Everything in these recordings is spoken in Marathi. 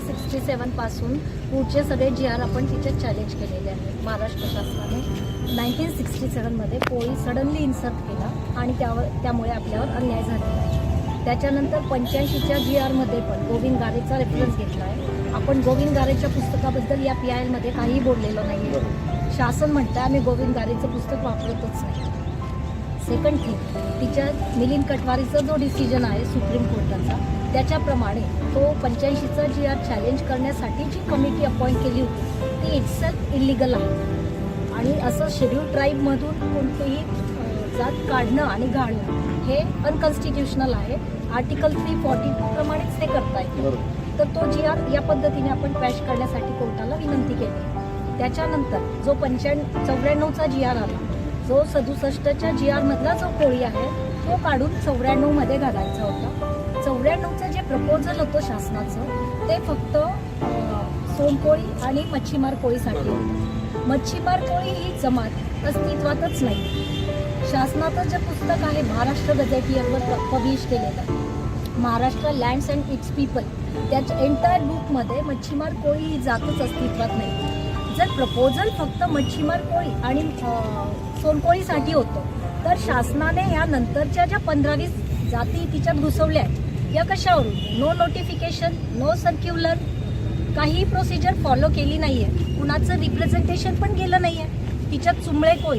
नाईन्टीन सिक्स्टी सेवनपासून पुढचे सगळे जी आर आपण तिचे चॅलेंज केलेले आहेत महाराष्ट्र शासनाने. नाईन्टीन सिक्स्टी सेवनमध्ये कोळी सडनली इन्सर्ट केला आणि त्यावर त्यामुळे आपल्यावर अन्याय झालेला आहे त्याच्यानंतर पंच्याऐंशीच्या जी आरमध्ये पण गोविंद गारेचा रेफरन्स घेतला आहे. आपण गोविंद गारेच्या पुस्तकाबद्दल या पी आय एलमध्ये काहीही बोललेलो नाही आहे शासन म्हणतं आम्ही गोविंद गारेचं पुस्तक वापरतच नाही. सेकंड थिंग तिच्या मिलिंद कटवारीचा जो डिसिजन आहे सुप्रीम कोर्टाचा त्याच्याप्रमाणे तो पंच्याऐंशीचा जी आर चॅलेंज करण्यासाठी जी कमिटी अपॉइंट केली होती ती इट्सएल्फ इलिगल आहे. आणि असं शेड्यूल ट्राईबमधून कोणतेही जात काढणं आणि गाळणं हे अनकॉन्स्टिट्युशनल आहे. आर्टिकल थ्री फॉर्टी प्रमाणेच ते करता येते तर तो जी आर या पद्धतीने आपण पॅश करण्यासाठी कोर्टाला विनंती केली. त्याच्यानंतर जो पंच्याण्णव चौऱ्याण्णवचा जी आर आला जो सदुसष्टच्या जी आरमधला जो कोळी आहे तो काढून चौऱ्याण्णवमध्ये घालायचा होता. चौऱ्याण्णवचं जे प्रपोजल होतं शासनाचं ते फक्त सोमकोळी सोनकोळी आणि मच्छीमार कोळीसाठी. होतं मच्छीमार कोळी ही जमात अस्तित्वातच नाही. शासनाचं जे पुस्तक आहे महाराष्ट्र गजेटियरवर पब्लिश केलेलं. Maharashtra lands and its people त्याच्या एंटायर बुकमध्ये मच्छीमार कोळी ही जातच अस्तित्वात नाही. जर प्रपोजल फक्त मच्छीमार कोळी आणि सोनकोळीसाठी होतं तर शासनाने ह्या नंतरच्या ज्या पंधरा वीस जाती तिच्यात घुसवल्या आहेत या कशावरून? नो नोटिफिकेशन नो सर्क्युलर काही प्रोसिजर फॉलो केली नाही आहे कुणाचं रिप्रेझेंटेशन पण केलं आहे तिच्यात चुंबळे कोळी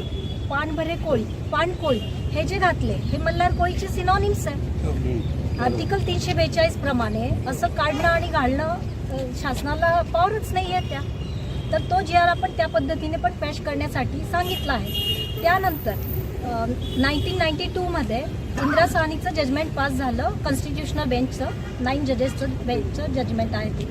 पानभरे कोळी पानकोळी हे जे घातले हे मल्हार कोळीचे सिनॉनिम्स आहे आर्टिकल तीनशे बेचाळीस प्रमाणे असं काढणं आणि घालणं शासनाला पॉवरच नाही आहे त्या. तर तो जी आर आपण त्या पद्धतीने पण पॅश करण्यासाठी सांगितला आहे. त्यानंतर नाईन्टीन नाईन्टी टूमध्ये इंदिरा साहनीचं जजमेंट पास झालं कॉन्स्टिट्युशनल बेंचचं नाईन जजेसचं बेंचचं जजमेंट आहे ते.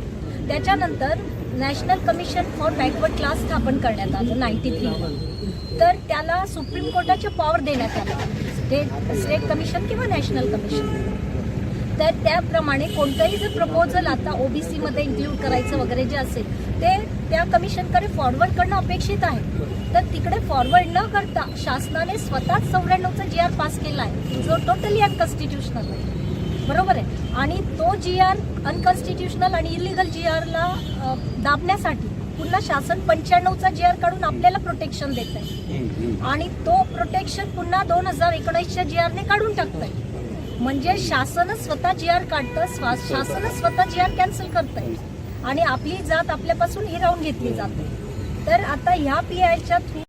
त्याच्यानंतर national commission for backward class स्थापन करण्यात आलं नाईन्टी थ्री तर त्याला सुप्रीम कोर्टाचे पॉवर देण्यात आलं. स्टेट स्टेट कमिशन किंवा नॅशनल कमिशन तर त्याप्रमाणे कोणतंही जर प्रपोजल आता ओबीसी मध्ये इन्क्लूड करायचं वगैरे जे असेल ते त्या कमिशनकडे फॉरवर्ड करणं अपेक्षित आहे. तर तिकडे फॉरवर्ड न करता शासनाने स्वतःच चौऱ्याण्णवचा जी आर पास केला आहे जो टोटली अनकॉन्स्टिट्युशनल आहे. बरोबर आहे? आणि तो जी आर अनकॉन्स्टिट्युशनल आणि इलिगल जी आरला दाबण्यासाठी पुन्हा शासन पंच्याण्णवचा जी आर काढून आपल्याला प्रोटेक्शन देत आहे आणि तो प्रोटेक्शन पुन्हा दोन हजार एकोणीसच्या जी आरने काढून टाकत आहे म्हणजे शासनच स्वतः जी आर काढतं स्वा- शासनच स्वतः जी आर कॅन्सल करतंय. आणि आपली जात आपल्यापासून हिरावून घेतली जाते. तर आता ह्या पी आयच्या थ्रू